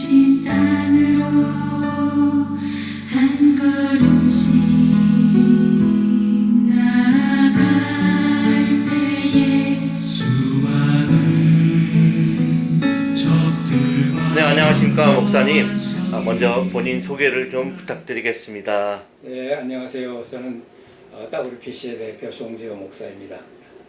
주신 땅으로 한 걸음씩 나아갈 때에 수많은 적들과 네, 안녕하십니까 목사님. 아, 먼저 본인 소개를 좀 부탁드리겠습니다. 네, 안녕하세요. 저는 어, WPC의 대표 송지호 목사입니다.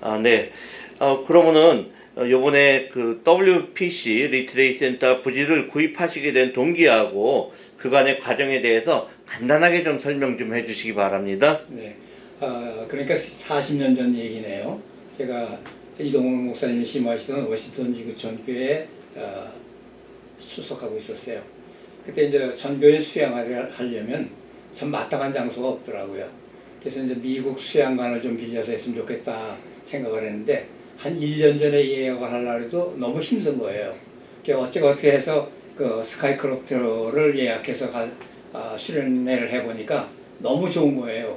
아, 네. 어, 그러면은 어, 요번에 그 WPC 리트레이 센터 부지를 구입하시게 된 동기하고 그간의 과정에 대해서 간단하게 좀 설명 좀 해주시기 바랍니다. 네, 어, 그러니까 40년 전 얘기네요. 제가 이동훈 목사님이 심하시던 워싱턴 지구촌 교회에 어, 수석하고 있었어요. 그때 이제 전교에 수양을 하려면 참 마땅한 장소가 없더라고요. 그래서 이제 미국 수양관을 좀 빌려서 했으면 좋겠다 생각을 했는데 한 1년 전에 예약을 하려고 해도 너무 힘든 거예요. 어찌어떻게 해서 그 스카이크로프트를 예약해서 가, 아, 수련회를 해보니까 너무 좋은 거예요.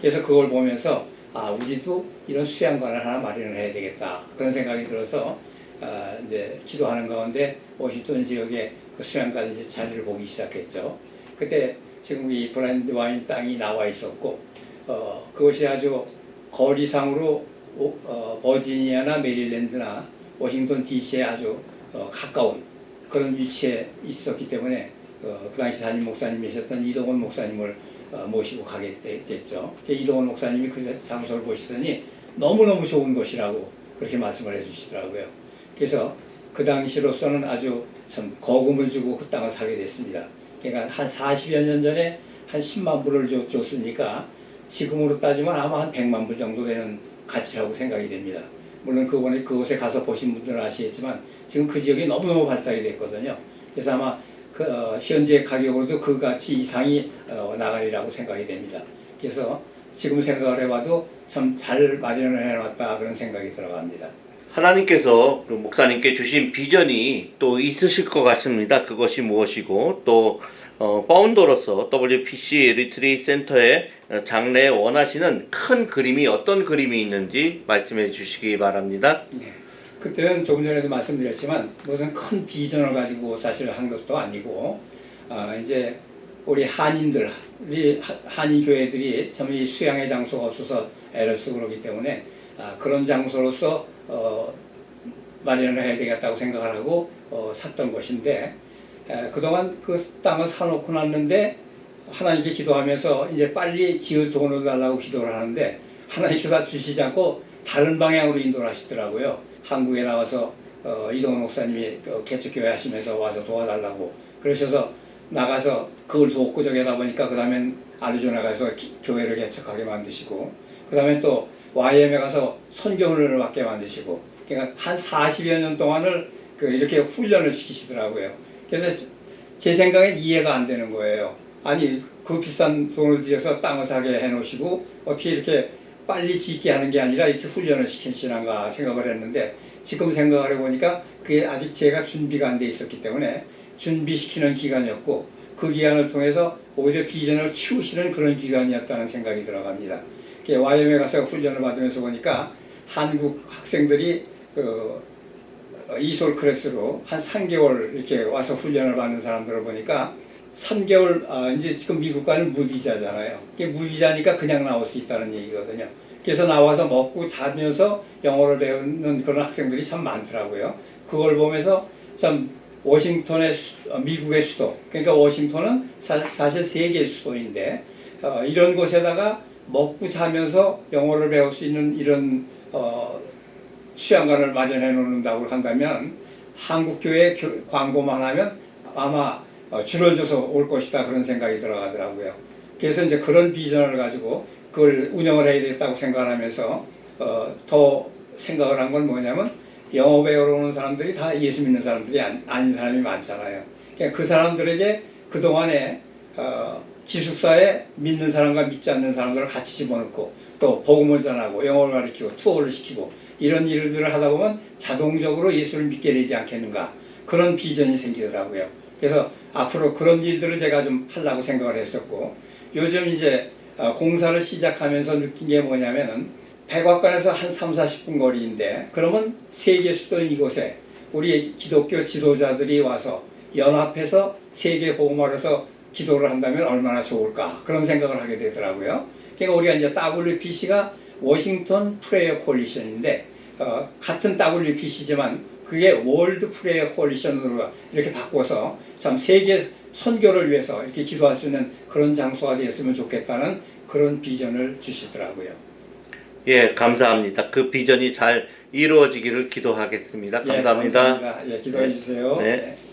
그래서 그걸 보면서 아 우리도 이런 수양관을 하나 마련을 해야 되겠다 그런 생각이 들어서 아, 이제 기도하는 가운데 워싱턴 지역에 그 수양관 이제 자리를 보기 시작했죠. 그때 지금 이 브랜드 와인 땅이 나와 있었고 어, 그것이 아주 거리상으로 오- 어, 버지니아나 메릴랜드나 워싱턴 DC에 아주 어, 가까운 그런 위치에 있었기 때문에 어, 그 당시 담임 목사님이셨던 이동원 목사님을 어, 모시고 가게 되- 됐죠. 그 이동원 목사님이 그 장소를 보시더니 너무너무 좋은 곳이라고 그렇게 말씀을 해주시더라고요. 그래서 그 당시로서는 아주 참 거금을 주고 그 땅을 사게 됐습니다. 그러니까 한 40여 년 전에 한 10만 불을 줬, 줬으니까 지금으로 따지면 아마 한 100만 불 정도 되는 가치라고 생각이 됩니다. 물론 그번에 그곳에 가서 보신 분들은 아시겠지만 지금 그 지역이 너무너무 발달이 됐거든요. 그래서 아마 그 어, 현재 가격으로도 그 가치 이상이 어, 나가리라고 생각이 됩니다. 그래서 지금 생각을 해봐도 참 잘 마련을 해놨다 그런 생각이 들어갑니다. 하나님께서 그 목사님께 주신 비전이 또 있으실 것 같습니다. 그것이 무엇이고 또 어, 파운더로서 WPC 리트리 센터의 어, 장래에 원하시는 큰 그림이 어떤 그림이 있는지 말씀해 주시기 바랍니다. 예. 그때는 조금 전에도 말씀드렸지만 무슨 큰 비전을 가지고 사실 한 것도 아니고 아, 이제 우리 한인들, 우리 하- 한인 교회들이 참 이 수양의 장소가 없어서 애를 쓰고 그러기 때문에 아, 그런 장소로서 어, 마련을 해야 되겠다고 생각을 하고 어, 샀던 것인데 에, 그동안 그 땅을 사놓고 났는데 하나님께 기도하면서 이제 빨리 지을 돈을 달라고 기도를 하는데 하나님께서 주시지 않고 다른 방향으로 인도를 하시더라고요. 한국에 나와서 어, 이동훈 목사님이 그 개척교회 하시면서 와서 도와달라고 그러셔서 나가서 그걸 돕고 저기 하다 보니까 그 다음엔 아리조나 가서 기- 교회를 개척하게 만드시고 그 다음에 또 YM에 가서 선교 훈련을 받게 만드시고 그러니까 한 40여 년 동안을 그 이렇게 훈련을 시키시더라고요. 그래서 제 생각엔 이해가 안 되는 거예요. 아니 그 비싼 돈을 들여서 땅을 사게 해놓으시고 어떻게 이렇게 빨리 짓게 하는 게 아니라 이렇게 훈련을 시키시는가 생각을 했는데 지금 생각을 해보니까 그게 아직 제가 준비가 안 돼 있었기 때문에 준비시키는 기간이었고 그 기간을 통해서 오히려 비전을 키우시는 그런 기간이었다는 생각이 들어갑니다. YM에 가서 훈련을 받으면서 보니까 한국 학생들이 그 어, 이솔 클래스로 한 3개월 이렇게 와서 훈련을 받는 사람들을 보니까 3개월 아, 이제 지금 미국과는 무비자잖아요. 이게 무비자니까 그냥 나올 수 있다는 얘기거든요. 그래서 나와서 먹고 자면서 영어를 배우는 그런 학생들이 참 많더라고요. 그걸 보면서 참 워싱턴의 수- 어, 미국의 수도 그러니까 워싱턴은 사, 실 세계의 수도인데 어, 이런 곳에다가 먹고 자면서 영어를 배울 수 있는 이런 어, 수양관을 마련해 놓는다고 한다면 한국 교회 교- 광고만 하면 아마 어, 줄어져서 올 것이다 그런 생각이 들어가더라고요. 그래서 이제 그런 비전을 가지고 그걸 운영을 해야 되겠다고 생각을 하면서 어, 더 생각을 한 건 뭐냐면 영어 배우러 오는 사람들이 다 예수 믿는 사람들이 안, 아닌 사람이 많잖아요. 그러니까 그 사람들에게 그동안에 어, 기숙사에 믿는 사람과 믿지 않는 사람들을 같이 집어넣고 또 복음을 전하고 영어를 가르치고 투어를 시키고 이런 일들을 하다 보면 자동적으로 예수를 믿게 되지 않겠는가 그런 비전이 생기더라고요. 그래서 앞으로 그런 일들을 제가 좀 하려고 생각을 했었고 요즘 이제 어, 공사를 시작하면서 느낀 게 뭐냐면은 백악관에서 한 3, 40분 거리인데 그러면 세계 수도인 이곳에 우리 기독교 지도자들이 와서 연합해서 세계 복음화해서 기도를 한다면 얼마나 좋을까 그런 생각을 하게 되더라고요. 그러니까 우리가 이제 WPC가 워싱턴 프레이어 콜리션인데 어, 같은 WPC지만 그게 월드 프레이어 콜리션으로 이렇게 바꿔서 참 세계 선교를 위해서 이렇게 기도할 수 있는 그런 장소가 되었으면 좋겠다는 그런 비전을 주시더라고요. 예, 감사합니다. 그 비전이 잘 이루어지기를 기도하겠습니다. 예, 감사합니다. 감사합니다. 예, 기도해 주세요. 네. 예.